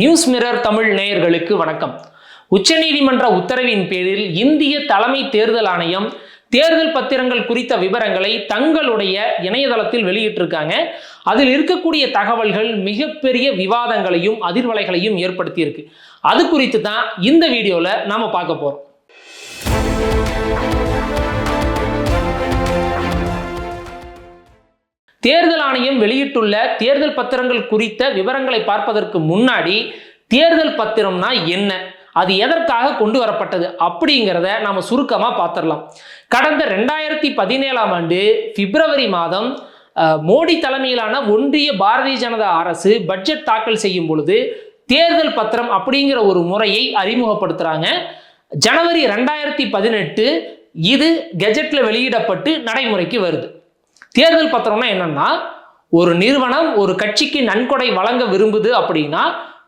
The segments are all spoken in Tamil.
நியூஸ் மிரர் தமிழ் நேயர்களுக்கு வணக்கம். உச்சநீதிமன்ற உத்தரவின் பேரில் இந்திய தலைமை தேர்தல் ஆணையம் தேர்தல் பத்திரங்கள் குறித்த விவரங்களை தங்களுடைய இணையதளத்தில் வெளியிட்டிருக்காங்க. அதில் இருக்கக்கூடிய தகவல்கள் மிகப்பெரிய விவாதங்களையும் அதிர்வலைகளையும் ஏற்படுத்தியிருக்கு. அது குறித்து தான் இந்த வீடியோவில் நாம் பார்க்க போகிறோம் தேர்தல் ஆணையம் வெளியிட்டுள்ள தேர்தல் பத்திரங்கள் குறித்த விவரங்களை பார்ப்பதற்கு முன்னாடி தேர்தல் பத்திரம்னா என்ன? அது எதற்காக கொண்டு வரப்பட்டது? அப்படிங்கிறத நாம சுருக்கமாக பார்த்துடலாம் கடந்த ரெண்டாயிரத்தி பதினேழாம் ஆண்டு பிப்ரவரி மாதம் மோடி தலைமையிலான ஒன்றிய பாரதிய ஜனதா அரசு பட்ஜெட் தாக்கல் செய்யும் பொழுது தேர்தல் பத்திரம் அப்படிங்கிற ஒரு முறையை அறிமுகப்படுத்துறாங்க. ஜனவரி ரெண்டாயிரத்தி பதினெட்டு இது கெஜெட்ல வெளியிடப்பட்டு நடைமுறைக்கு வருது. தேர்தல் பத்திரம்னா என்னன்னா ஒரு நிறுவனம் ஒரு கட்சிக்கு நன்கொடை வழங்க விரும்புது அப்படின்னா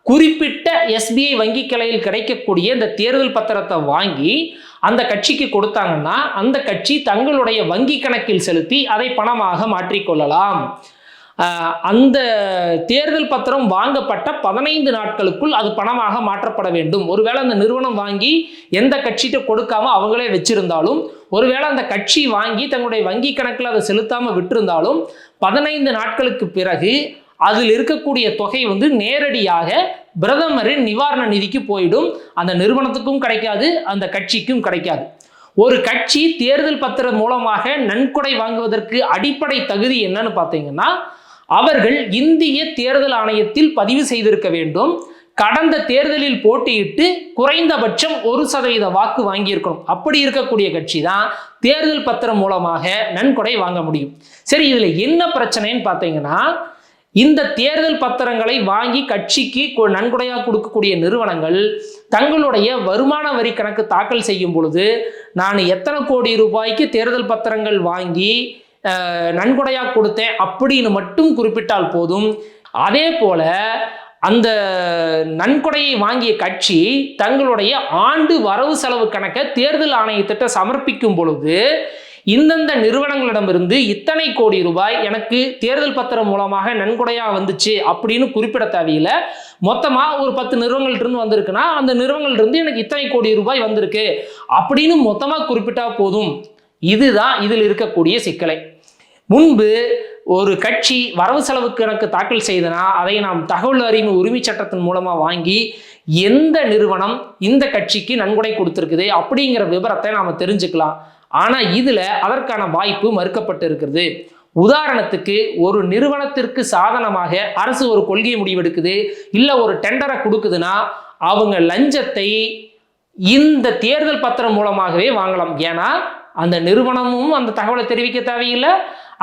குறிப்பிட்ட எஸ்பிஐ வங்கி கிளையில் கிடைக்கக்கூடிய இந்த தேர்தல் பத்திரத்தை வாங்கி அந்த கட்சிக்கு கொடுத்தாங்கன்னா அந்த கட்சி தங்களுடைய வங்கி கணக்கில் செலுத்தி அதை பணமாக மாற்றிக்கொள்ளலாம். அந்த தேர்தல் பத்திரம் வாங்கப்பட்ட பதினைந்து நாட்களுக்குள் அது பணமாக மாற்றப்பட வேண்டும். ஒருவேளை அந்த நிறுவனம் வாங்கி எந்த கட்சிகிட்ட கொடுக்காம அவங்களே வச்சிருந்தாலும் ஒருவேளை அந்த கட்சி வாங்கி தங்களுடைய வங்கி கணக்கில் அதை செலுத்தாமல் விட்டிருந்தாலும் பதினைந்து நாட்களுக்கு பிறகு அதில் இருக்கக்கூடிய தொகை வந்து நேரடியாக பிரதமரின் நிவாரண நிதிக்கு போயிடும். அந்த நிறுவனத்துக்கும் கிடைக்காது அந்த கட்சிக்கும் கிடைக்காது. ஒரு கட்சி தேர்தல் பத்திரம் மூலமாக நன்கொடை வாங்குவதற்கு அடிப்படை தகுதி என்னன்னு பார்த்தீங்கன்னா அவர்கள் இந்திய தேர்தல் ஆணையத்தில் பதிவு செய்திருக்க வேண்டும். கடந்த தேர்தலில் போட்டியிட்டு குறைந்தபட்சம் ஒரு சதவீத வாக்கு வாங்கியிருக்கணும். அப்படி இருக்கக்கூடிய கட்சி தான் தேர்தல் பத்திரம் மூலமாக நன்கொடை வாங்க முடியும். சரி இதுல என்ன பிரச்சனைன்னு பார்த்தீங்கன்னா இந்த தேர்தல் பத்திரங்களை வாங்கி கட்சிக்கு கொ- நன்கொடையாக கொடுக்கக்கூடிய நிறுவனங்கள் தங்களுடைய வருமான வரி கணக்கு தாக்கல் செய்யும் பொழுது நான் எத்தனை கோடி ரூபாய்க்கு தேர்தல் பத்திரங்கள் வாங்கி நன்கொடையாக கொடுத்தேன் அப்படின்னு மட்டும் குறிப்பிட்டால் போதும். அதே போல அந்த நன்கொடையை வாங்கிய கட்சி தங்களுடைய ஆண்டு வரவு செலவு கணக்கை தேர்தல் ஆணையத்திட்ட சமர்ப்பிக்கும் பொழுது இந்தந்த நிறுவனங்களிடமிருந்து இத்தனை கோடி ரூபாய் எனக்கு தேர்தல் பத்திரம் மூலமாக நன்கொடையாக வந்துச்சு அப்படின்னு குறிப்பிட தேவையில்லை மொத்தமாக ஒரு பத்து நிறுவனங்கள்ட்ட இருந்து வந்திருக்குன்னா அந்த நிறுவனங்கள்ட்டிருந்து எனக்கு இத்தனை கோடி ரூபாய் வந்திருக்கு அப்படின்னு மொத்தமாக குறிப்பிட்டா போதும். இதுதான் இதில் இருக்கக்கூடிய சிக்கலை. முன்பு ஒரு கட்சி வரவு செலவு கணக்கு தாக்கல் செய்தனா அதை நாம் தகவல் அறிவு உரிமை சட்டத்தின் மூலமாக வாங்கி எந்த நிறுவனம் இந்த கட்சிக்கு நன்கொடை கொடுத்துருக்குது அப்படிங்கிற விவரத்தை நாம் தெரிஞ்சுக்கலாம். ஆனால் இதில் அதற்கான வாய்ப்பு மறுக்கப்பட்டு இருக்கிறது உதாரணத்துக்கு ஒரு நிறுவனத்திற்கு சாதனமாக அரசு ஒரு கொள்கையை முடிவெடுக்குது இல்லை ஒரு டெண்டரை கொடுக்குதுன்னா அவங்க லஞ்சத்தை இந்த தேர்தல் பத்திரம் மூலமாகவே வாங்கலாம். ஏன்னா அந்த நிறுவனமும் அந்த தகவலை தெரிவிக்க தேவையில்லை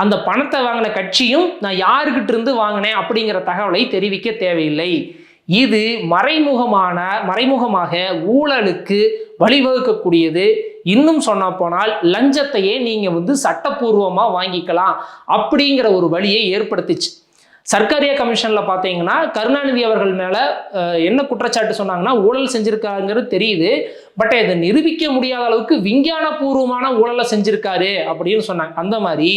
அந்த பணத்தை வாங்கின கட்சியும் நான் யாருக்கிட்ட இருந்து வாங்கினேன் அப்படிங்கிற தகவலை தெரிவிக்க தேவையில்லை. இது மறைமுகமான மறைமுகமாக ஊழலுக்கு வழிவகுக்கக்கூடியது. இன்னும் சொன்ன போனால் லஞ்சத்தையே நீங்கள் வந்து சட்டப்பூர்வமாக வாங்கிக்கலாம் அப்படிங்கிற ஒரு வழியை ஏற்படுத்திச்சு. சர்க்காரியா கமிஷனில் பார்த்தீங்கன்னா கருணாநிதி அவர்கள் மேலே என்ன குற்றச்சாட்டு சொன்னாங்கன்னா ஊழல் செஞ்சுருக்காருங்கிறது தெரியுது. பட் இதை நிரூபிக்க முடியாத அளவுக்கு விஞ்ஞான பூர்வமான ஊழலை செஞ்சுருக்காரு அப்படின்னு சொன்னாங்க. அந்த மாதிரி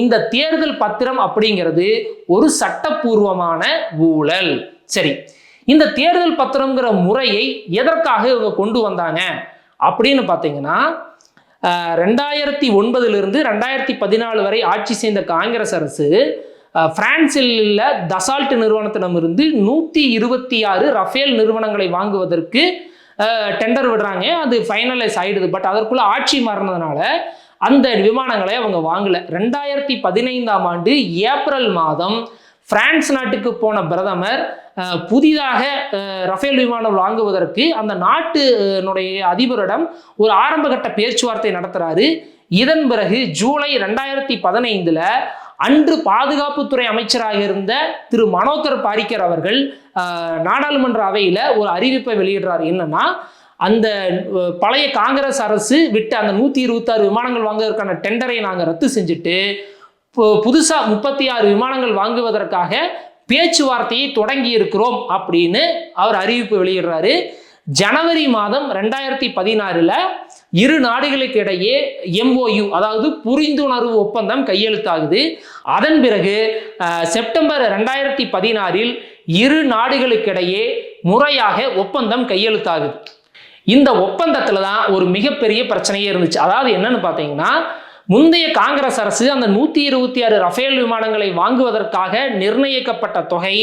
இந்த தேர்தல் பத்திரம் அப்படிங்கிறது ஒரு சட்டப்பூர்வமான ஊழல். சரி இந்த தேர்தல் பத்திரங்கிற முறையை எதற்காக இவங்க கொண்டு வந்தாங்க? அப்படின்னு பார்த்தீங்கன்னா ரெண்டாயிரத்தி ஒன்பதிலிருந்து ரெண்டாயிரத்தி பதினாலு வரை ஆட்சி செய்த காங்கிரஸ் அரசு பிரான்சில் உள்ள தசால்ட் நிறுவனத்திடமிருந்து நூற்றி இருபத்தி ஆறு ரஃபேல் நிறுவனங்களை வாங்குவதற்கு டெண்டர் விடுறாங்க. அது ஃபைனலைஸ் ஆயிடுது. பட் அதற்குள்ள ஆட்சி மாறினதுனால அந்த விமானங்களை அவங்க வாங்கல. ரெண்டாயிரத்தி பதினைந்தாம் ஆண்டு ஏப்ரல் மாதம் பிரான்ஸ் நாட்டுக்கு போன பிரதமர் புதிதாக ரஃபேல் விமானம் வாங்குவதற்கு அந்த நாட்டினுடைய அதிபரிடம் ஒரு ஆரம்பகட்ட பேச்சுவார்த்தை நடத்துறாரு. இதன் பிறகு ஜூலை ரெண்டாயிரத்தி பதினைந்துல அன்று பாதுகாப்புத்துறை அமைச்சராக இருந்த திரு மனோகர் பாரிக்கர் அவர்கள் நாடாளுமன்ற அவையில் ஒரு அறிவிப்பை வெளியிடுறார். என்னன்னா அந்த பழைய காங்கிரஸ் அரசு விட்டு அந்த நூற்றி இருபத்தாறு விமானங்கள் வாங்குவதற்கான டெண்டரை நாங்கள் ரத்து செஞ்சுட்டு புதுசாக முப்பத்தி ஆறு விமானங்கள் வாங்குவதற்காக பேச்சுவார்த்தையை தொடங்கி இருக்கிறோம் அப்படின்னு அவர் அறிவிப்பு வெளியிடுறாரு. ஜனவரி மாதம் ரெண்டாயிரத்தி பதினாறில் இரு நாடுகளுக்கு இடையே எம்ஓயு அதாவது புரிந்துணர்வு ஒப்பந்தம் கையெழுத்தாகுது. அதன் பிறகு செப்டம்பர் ரெண்டாயிரத்தி பதினாறில் இரு நாடுகளுக்கிடையே முறையாக ஒப்பந்தம் கையெழுத்தாகுது. இந்த ஒப்பந்தத்தில் தான் ஒரு மிகப்பெரிய பிரச்சனையே இருந்துச்சு. அதாவது என்னன்னு பார்த்தீங்கன்னா முந்தைய காங்கிரஸ் அரசு அந்த நூத்தி இருபத்தி ஆறு ரஃபேல் விமானங்களை வாங்குவதற்காக நிர்ணயிக்கப்பட்ட தொகை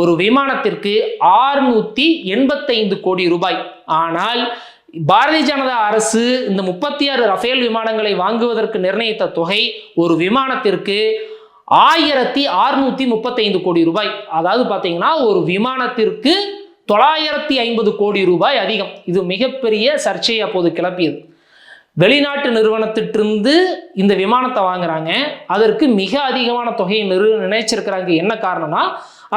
ஒரு விமானத்திற்கு ஆறுநூத்தி எண்பத்தைந்து கோடி ரூபாய். ஆனால் பாரதிய ஜனதா அரசு இந்த முப்பத்தி ஆறு ரஃபேல் விமானங்களை வாங்குவதற்கு நிர்ணயித்த தொகை ஒரு விமானத்திற்கு ஆயிரத்தி அறுநூத்தி முப்பத்தைந்து கோடி ரூபாய். அதாவது பார்த்தீங்கன்னா ஒரு விமானத்திற்கு தொள்ளாயிரத்தி ஐம்பது கோடி ரூபாய் அதிகம். இது மிகப்பெரிய சர்ச்சையை அப்போது கிளப்பியது. வெளிநாட்டு நிறுவனத்திட்டிருந்து இந்த விமானத்தை வாங்குறாங்க. அதற்கு மிக அதிகமான தொகையை நிறு நினைச்சிருக்கிறாங்க. என்ன காரணம்னா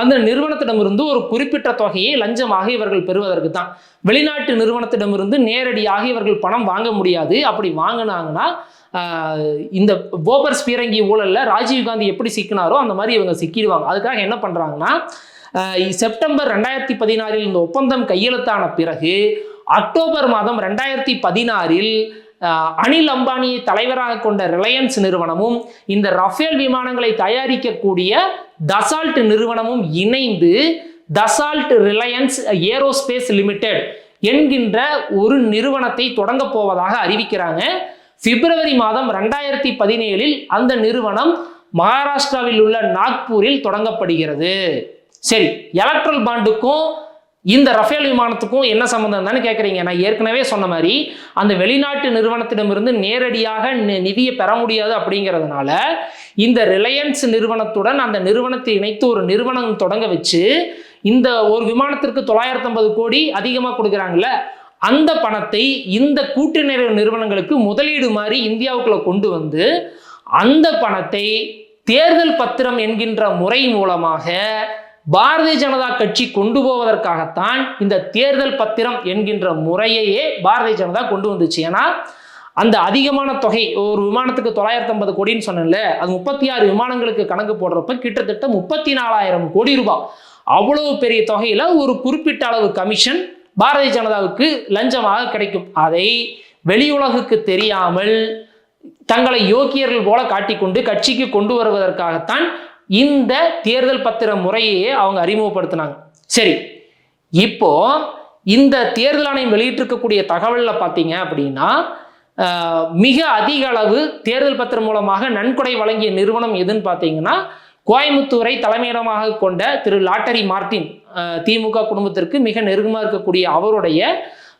அந்த நிறுவனத்திடமிருந்து ஒரு குறிப்பிட்ட தொகையை லஞ்சமாக இவர்கள் பெறுவதற்கு தான் வெளிநாட்டு நிறுவனத்திடமிருந்து நேரடியாக இவர்கள் பணம் வாங்க முடியாது. அப்படி வாங்கினாங்கன்னா இந்த போபர்ஸ் பீரங்கி ஊழலில் ராஜீவ் காந்தி எப்படி சிக்கினாரோ அந்த மாதிரி இவங்க சிக்கிடுவாங்க. அதுக்காக என்ன பண்ணுறாங்கன்னா செப்டம்பர் ரெண்டாயிரத்தி பதினாறில் இந்த ஒப்பந்தம் கையெழுத்தான பிறகு அக்டோபர் மாதம் ரெண்டாயிரத்தி பதினாறில் அனில் அம்பானியை தலைவராக கொண்ட ரிலையன்ஸ் நிறுவனமும் இந்த ரஃபேல் விமானங்களை தயாரிக்கக்கூடிய தசால்ட் நிறுவனமும் இணைந்து தசால்ட் ரிலையன்ஸ் ஏரோஸ்பேஸ் லிமிடெட் என்கின்ற ஒரு நிறுவனத்தை தொடங்க போவதாக அறிவிக்கிறாங்க. பிப்ரவரி மாதம் ரெண்டாயிரத்தி பதினேழில் அந்த நிறுவனம் மகாராஷ்டிராவில் உள்ள நாக்பூரில் தொடங்கப்படுகிறது. சரி எலக்ட்ரல் பாண்டுக்கும் இந்த ரஃபேல் விமானத்துக்கும் என்ன சம்மந்தம் தானே கேட்குறீங்க நான் ஏற்கனவே சொன்ன மாதிரி அந்த வெளிநாட்டு நிறுவனத்திடமிருந்து நேரடியாக நி- நிதியை பெற முடியாது அப்படிங்கிறதுனால இந்த ரிலையன்ஸ் நிறுவனத்துடன் அந்த நிறுவனத்தை இணைத்து ஒரு நிறுவனம் தொடங்க வச்சு இந்த ஒரு விமானத்திற்கு தொள்ளாயிரத்தி ஐம்பது கோடி அதிகமாக கொடுக்குறாங்கல்ல அந்த பணத்தை இந்த கூட்டுநர் நிறுவனங்களுக்கு முதலீடு மாதிரி இந்தியாவுக்குள்ள கொண்டு வந்து அந்த பணத்தை தேர்தல் பத்திரம் என்கின்ற முறை மூலமாக பாரதிய ஜனதா கட்சி கொண்டு போவதற்காகத்தான் இந்த தேர்தல் பத்திரம் என்கின்ற முறையையே பாரதிய ஜனதா கொண்டு வந்துச்சு. ஏன்னா அந்த அதிகமான தொகை ஒரு விமானத்துக்கு தொள்ளாயிரத்தி ஐம்பது கோடின்னு சொன்னேன்ல அது முப்பத்தி ஆறு விமானங்களுக்கு கணக்கு போடுறப்ப கிட்டத்தட்ட முப்பத்தி நாலாயிரம் கோடி ரூபாய். அவ்வளவு பெரிய தொகையில ஒரு குறிப்பிட்ட அளவு கமிஷன் பாரதிய ஜனதாவுக்கு லஞ்சமாக கிடைக்கும். அதை வெளி உலகுக்கு தெரியாமல் தங்களை யோக்கியர்கள் போல காட்டிக்கொண்டு கட்சிக்கு கொண்டு வருவதற்காகத்தான் இந்த தேர்தல் பத்திர முறையையே அவங்க அறிமுகப்படுத்தினாங்க. சரி இப்போ இந்த தேர்தல் ஆணையம் வெளியிட்டிருக்கக்கூடிய தகவலில் பார்த்தீங்க அப்படின்னா மிக அதிக அளவு தேர்தல் பத்திரம் மூலமாக நன்கொடை வழங்கிய நிறுவனம் எதுன்னு பார்த்தீங்கன்னா கோயம்புத்தூரை தலைமையிடமாக கொண்ட திரு லாட்டரி மார்டின் திமுக குடும்பத்திற்கு மிக நெருக்கமாக இருக்கக்கூடிய அவருடைய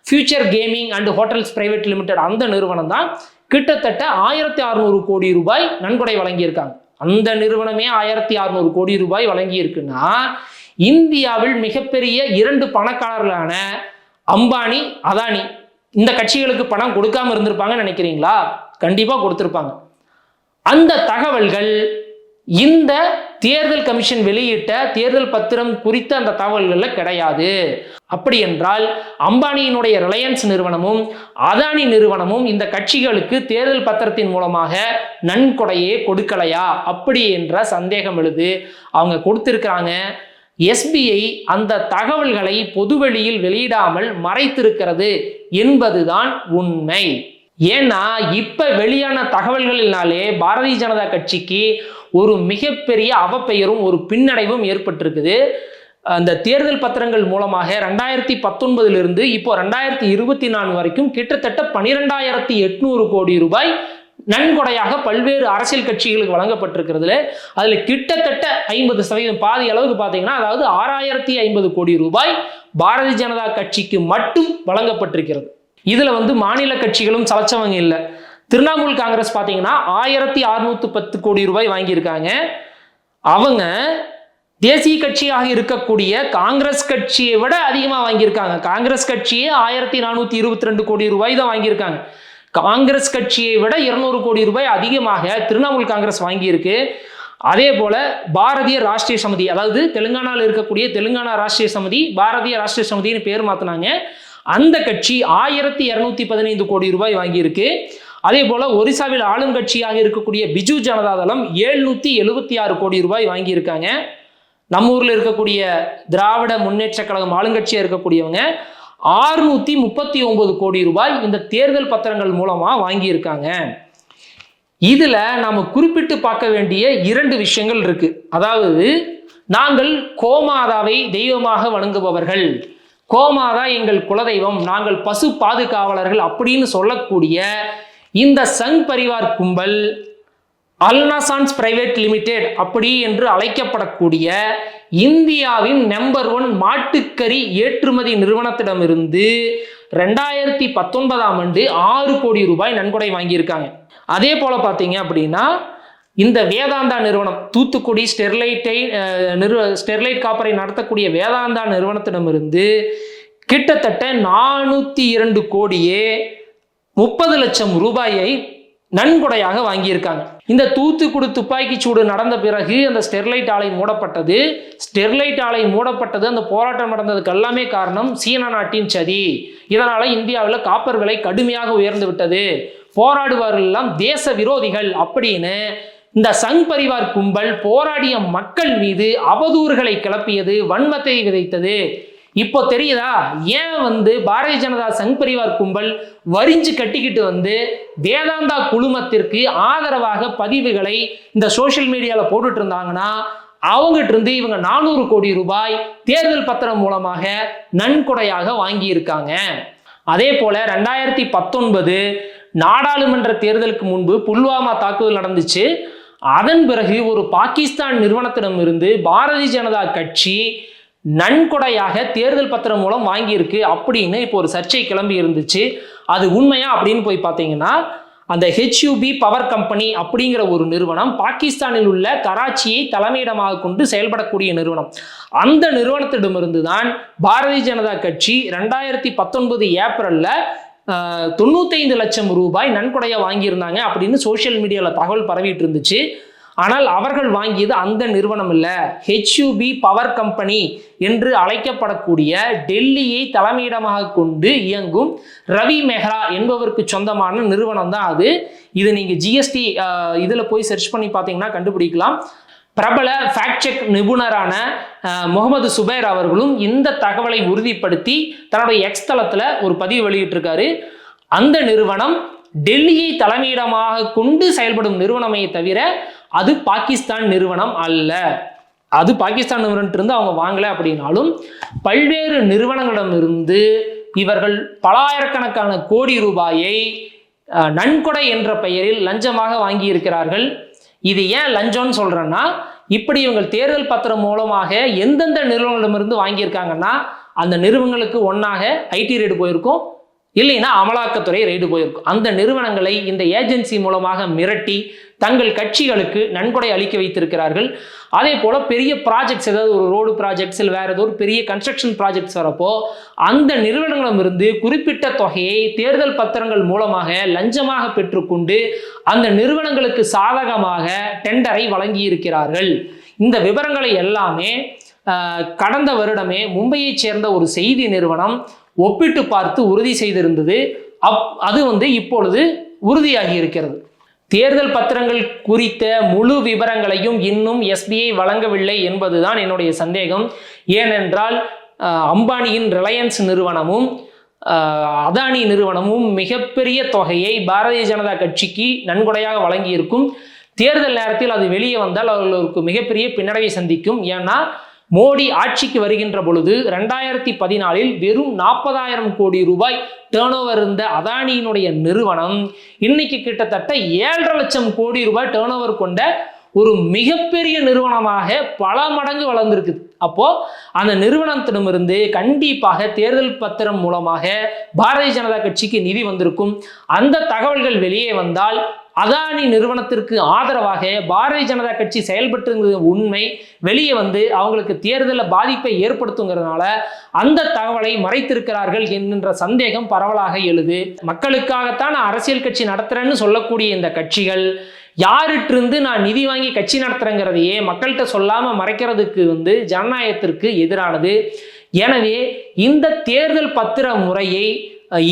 future gaming and hotels private limited அந்த நிறுவனம் தான் கிட்டத்தட்ட ஆயிரத்தி அறுநூறு கோடி ரூபாய் நன்கொடை வழங்கியிருக்காங்க. அந்த நிறுவனமே ஆயிரத்தி அறுநூறு கோடி ரூபாய் வழங்கியிருக்குன்னா இந்தியாவில் மிகப்பெரிய இரண்டு பணக்காரர்களான அம்பானி அதானி இந்த கட்சிகளுக்கு பணம் கொடுக்காம இருந்திருப்பாங்கன்னு நினைக்கிறீங்களா? கண்டிப்பா கொடுத்திருப்பாங்க. அந்த தகவல்கள் இந்த தேர்தல் கமிஷன் வெளியிட்ட தேர்தல் பத்திரம் குறித்த அந்த தகவல்கள்ல கிடையாது. அப்படி என்றால் அம்பானியினுடைய ரிலையன்ஸ் நிறுவனமும் அதானி நிறுவனமும் இந்த கட்சிகளுக்கு தேர்தல் பத்திரத்தின் மூலமாக நன்கொடையே கொடுக்கலையா? அப்படி என்ற சந்தேகம் எழுது. அவங்க கொடுத்திருக்கிறாங்க எஸ்பிஐ அந்த தகவல்களை பொதுவெளியில் வெளியிடாமல் மறைத்திருக்கிறது என்பதுதான் உண்மை. ஏன்னா இப்ப வெளியான தகவல்களினாலே பாரதிய ஜனதா கட்சிக்கு ஒரு மிகப்பெரிய அவப்பெயரும் ஒரு பின்னடைவும் ஏற்பட்டிருக்குது. அந்த தேர்தல் பத்திரங்கள் மூலமாக ரெண்டாயிரத்தி பத்தொன்பதிலிருந்து இப்போ ரெண்டாயிரத்தி இருபத்தி நான்கு வரைக்கும் கிட்டத்தட்ட பனிரெண்டாயிரத்தி எட்நூறு கோடி ரூபாய் நன்கொடையாக பல்வேறு அரசியல் கட்சிகளுக்கு வழங்கப்பட்டிருக்கிறதுல. அதில் கிட்டத்தட்ட ஐம்பது சதவீதம் பாதி அளவுக்கு பார்த்தீங்கன்னா அதாவது ஆறாயிரத்தி ஐம்பது கோடி ரூபாய் பாரதிய ஜனதா கட்சிக்கு மட்டும் வழங்கப்பட்டிருக்கிறது. இதில் வந்து மாநில கட்சிகளும் சலைச்சவங்க இல்லை. திரிணாமுல் காங்கிரஸ் பார்த்தீங்கன்னா ஆயிரத்தி அறுநூத்தி பத்து கோடி ரூபாய் வாங்கியிருக்காங்க. அவங்க தேசிய கட்சியாக இருக்கக்கூடிய காங்கிரஸ் கட்சியை விட அதிகமாக வாங்கியிருக்காங்க. காங்கிரஸ் கட்சியே ஆயிரத்தி நானூற்றி இருபத்தி ரெண்டு கோடி ரூபாய் தான் வாங்கியிருக்காங்க. காங்கிரஸ் கட்சியை விட இருநூறு கோடி ரூபாய் அதிகமாக திரிணாமுல் காங்கிரஸ் வாங்கியிருக்கு. அதே போல பாரதிய ராஷ்டிரிய சமிதி அதாவது தெலுங்கானாவில் இருக்கக்கூடிய தெலுங்கானா ராஷ்டிரிய சமிதி பாரதிய ராஷ்டிரிய சமிதின்னு பேர் மாத்தினாங்க. அந்த கட்சி ஆயிரத்தி இரநூத்தி பதினைந்து கோடி ரூபாய் வாங்கியிருக்கு. அதே போல ஒரிசாவில் ஆளுங்கட்சியாக இருக்கக்கூடிய பிஜு ஜனதா தளம் ஏழ்நூத்தி எழுபத்தி ஆறு கோடி ரூபாய் வாங்கியிருக்காங்க. நம்ம ஊரில் இருக்கக்கூடிய திராவிட முன்னேற்ற கழகம் ஆளுங்கட்சியாக இருக்கக்கூடியவங்க ஆறுநூற்றி முப்பத்தி ஒன்பது கோடி ரூபாய் இந்த தேர்தல் பத்திரங்கள் மூலமாக வாங்கியிருக்காங்க. இதில் நாம் குறிப்பிட்டு பார்க்க வேண்டிய இரண்டு விஷயங்கள் இருக்குது அதாவது நாங்கள் கோமாதாவை தெய்வமாக வணங்குபவர்கள். கோமாதா எங்கள் குலதெய்வம் நாங்கள் பசு பாதுகாவலர்கள் அப்படின்னு சொல்லக்கூடிய இந்த சங் பரிவார் கும்பல் அல்னாசான்ஸ் பிரைவேட் லிமிடெட் அப்படி என்று அழைக்கப்படக்கூடிய இந்தியாவின் நம்பர் ஒன் மாட்டுக்கறி ஏற்றுமதி நிறுவனத்திடமிருந்து ரெண்டாயிரத்தி பத்தொன்பதாம் ஆண்டு ஆறு கோடி ரூபாய் நன்கொடை வாங்கியிருக்காங்க. அதே போல பார்த்தீங்க அப்படின்னா இந்த வேதாந்தா நிறுவனம் தூத்துக்குடி ஸ்டெர்லைட்டை நிறுவ ஸ்டெர்லைட் காப்பரை நடத்தக்கூடிய வேதாந்தா நிறுவனத்திடமிருந்து கிட்டத்தட்ட நானூற்றி இரண்டு கோடியே முப்பது லட்சம் ரூபாயை நன்கொடையாக வாங்கியிருக்காங்க. இந்த தூத்துக்குடி துப்பாக்கி சூடு நடந்த பிறகு அந்த ஸ்டெர்லைட் ஆலை மூடப்பட்டது. ஸ்டெர்லைட் ஆலை மூடப்பட்டது அந்த போராட்டம் நடந்ததுக்கு எல்லாமே காரணம் சீன நாட்டின் சதி. இதனால இந்தியாவில் காப்பர் விலை கடுமையாக உயர்ந்து விட்டது. போராடுவார்கள் எல்லாம் தேச விரோதிகள் அப்படின்னு இந்த சங் பரிவார் கும்பல் போராடிய மக்கள் மீது அவதூறுகளை கிளப்பியது வன்மத்தை விதைத்தது. இப்போ தெரியுதா? ஏன் வந்து பாரதிய ஜனதா சங் பரிவார் கும்பல் வரிஞ்சு கட்டிக்கிட்டு வந்து வேதாந்தா குழுமத்திற்கு ஆதரவாக பதிவுகளை இந்த சோஷியல் மீடியாவில் போட்டுட்டு இருந்தாங்கன்னா அவங்ககிட்ட இருந்து இவங்க நானூறு கோடி ரூபாய் தேர்தல் பத்திரம் மூலமாக நன்கொடையாக வாங்கியிருக்காங்க. அதே போல ரெண்டாயிரத்தி பத்தொன்பது நாடாளுமன்ற தேர்தலுக்கு முன்பு புல்வாமா தாக்குதல் நடந்துச்சு. அதன் பிறகு ஒரு பாகிஸ்தான் நிறுவனத்திடமிருந்து பாரதிய ஜனதா கட்சி நன்கொடையாக தேர்தல் பத்திரம் மூலம் வாங்கியிருக்கு அப்படின்னு இப்போ ஒரு சர்ச்சை கிளம்பி இருந்துச்சு. அது உண்மையா அப்படின்னு போய் பார்த்தீங்கன்னா அந்த ஹெச்யூபி பவர் கம்பெனி அப்படிங்கிற ஒரு நிறுவனம் பாகிஸ்தானில் உள்ள கராச்சியை தலைமையிடமாக கொண்டு செயல்படக்கூடிய நிறுவனம். அந்த நிறுவனத்திடமிருந்து தான் பாரதிய ஜனதா கட்சி ரெண்டாயிரத்தி பத்தொன்பது ஏப்ரலில் தொண்ணூத்தைந்து லட்சம் ரூபாய் நன்கொடையாக வாங்கியிருந்தாங்க அப்படின்னு சோஷியல் மீடியாவில் தகவல் பரவிட்டு இருந்துச்சு. ஆனால் அவர்கள் வாங்கியது அந்த நிறுவனம் இல்லை. ஹெச்யூபி பவர் கம்பெனி என்று அழைக்கப்படக்கூடிய டெல்லியை தலைமையிடமாக கொண்டு இயங்கும் ரவி மெஹ்ரா என்பவருக்கு சொந்தமான நிறுவனம் தான் அது. இது நீங்கள் ஜிஎஸ்டி இதில் போய் சர்ச் பண்ணி பார்த்தீங்கன்னா கண்டுபிடிக்கலாம். பிரபல ஃபேக்ட் செக் நிபுணரான முகமது சுபைர் அவர்களும் இந்த தகவலை உறுதிப்படுத்தி தன்னுடைய எக்ஸ் தளத்தில் ஒரு பதிவு வெளியிட்டிருக்காரு. அந்த நிறுவனம் டெல்லியை தலைமையிடமாக கொண்டு செயல்படும் நிறுவனமே தவிர அது பாகிஸ்தான் நிறுவனம் அல்ல. அது பாகிஸ்தான் நிறுவனத்திலிருந்து அவங்க வாங்கலை அப்படின்னாலும் பல்வேறு நிறுவனங்களிடமிருந்து இவர்கள் பலாயிரக்கணக்கான கோடி ரூபாயை நன்கொடை என்ற பெயரில் லஞ்சமாக வாங்கியிருக்கிறார்கள். இது ஏன் லஞ்சம்னு சொல்கிறேன்னா இப்படி இவங்க தேர்தல் பத்திரம் மூலமாக எந்தெந்த நிறுவனங்களிடமிருந்து வாங்கியிருக்காங்கன்னா அந்த நிறுவனங்களுக்கு ஒன்றாக ஐடி ரேடு போயிருக்கும். இல்லைன்னா அமலாக்கத்துறை ரெய்டு போயிருக்கும். அந்த நிறுவனங்களை இந்த ஏஜென்சி மூலமாக மிரட்டி தங்கள் கட்சிகளுக்கு நன்கொடை அளிக்க வைத்திருக்கிறார்கள். அதே போல பெரிய ப்ராஜெக்ட்ஸ் ஏதாவது ஒரு ரோடு ப்ராஜெக்ட்ஸ் இல்லை வேற ஏதோ ஒரு பெரிய கன்ஸ்ட்ரக்ஷன் ப்ராஜெக்ட்ஸ் வரப்போ அந்த நிறுவனங்களிடமிருந்து குறிப்பிட்ட தொகையை தேர்தல் பத்திரங்கள் மூலமாக லஞ்சமாக பெற்றுக்கொண்டு அந்த நிறுவனங்களுக்கு சாதகமாக டெண்டரை வழங்கி இருக்கிறார்கள் இந்த விவரங்களை எல்லாமே கடந்த வருடமே மும்பையைச் சேர்ந்த ஒரு செய்தி நிறுவனம் ஒப்பிட்டு பார்த்து உறுதி செய்திருந்தது. அப் அது வந்து இப்பொழுது உறுதியாகி இருக்கிறது. தேர்தல் பத்திரங்கள் குறித்த முழு விவரங்களையும் இன்னும் எஸ்பிஐ வழங்கவில்லை என்பதுதான் என்னுடைய சந்தேகம். ஏனென்றால் அம்பானியின் ரிலையன்ஸ் நிறுவனமும் அதானி நிறுவனமும் மிகப்பெரிய தொகையை பாரதிய ஜனதா கட்சிக்கு நன்கொடையாக வழங்கியிருக்கும். தேர்தல் நேரத்தில் அது வெளியே வந்தால் அவர்களுக்கு மிகப்பெரிய பின்னடைவை சந்திக்கும். ஏன்னா மோடி ஆட்சிக்கு வருகின்ற பொழுது ரெண்டாயிரத்தி பதினாலில் வெறும் நாற்பதாயிரம் கோடி ரூபாய் டேர்ன் இருந்த அதானியினுடைய நிறுவனம் இன்னைக்கு கிட்டத்தட்ட ஏழரை லட்சம் கோடி ரூபாய் டேர்ன் கொண்ட ஒரு மிகப்பெரிய நிறுவனமாக பல மடங்கு வளர்ந்துருக்குது அப்போ அந்த நிறுவனத்திடமிருந்து கண்டிப்பாக தேர்தல் பத்திரம் மூலமாக பாரதிய ஜனதா கட்சிக்கு நிதி வந்திருக்கும். அந்த தகவல்கள் வெளியே வந்தால் அதானி நிறுவனத்திற்கு ஆதரவாக பாரதிய ஜனதா கட்சி செயல்பட்டு உண்மை. வெளியே வந்து அவங்களுக்கு தேர்தலில் பாதிப்பை ஏற்படுத்துங்கிறதுனால அந்த தகவலை மறைத்திருக்கிறார்கள் என்கின்ற சந்தேகம் பரவலாக எழுது. மக்களுக்காகத்தான் நான் அரசியல் கட்சி நடத்துறேன்னு சொல்லக்கூடிய இந்த கட்சிகள் யாரிட்டிருந்து நான் நிதி வாங்கி கட்சி நடத்துறேங்கிறதையே மக்கள்கிட்ட சொல்லாமல் மறைக்கிறதுக்கு வந்து ஜனநாயகத்திற்கு எதிரானது? எனவே இந்த தேர்தல் பத்திர முறையை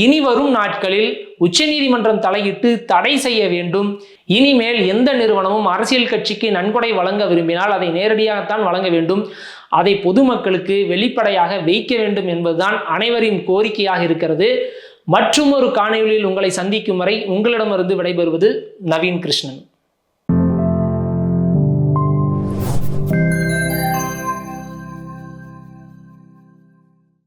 இனி வரும் நாட்களில் உச்சநீதிமன்றம் தலையிட்டு தடை செய்ய வேண்டும். இனிமேல் எந்த நிறுவனமும் அரசியல் கட்சிக்கு நன்கொடை வழங்க விரும்பினால் அதை நேரடியாகத்தான் வழங்க வேண்டும். அதை பொதுமக்களுக்கு வெளிப்படையாக வைக்க வேண்டும் என்பதுதான் அனைவரின் கோரிக்கையாக இருக்கிறது. மற்றும் ஒரு காணொலியில் உங்களை சந்திக்கும் வரை உங்களிடமிருந்து விடைபெறுவது நவீன் கிருஷ்ணன்.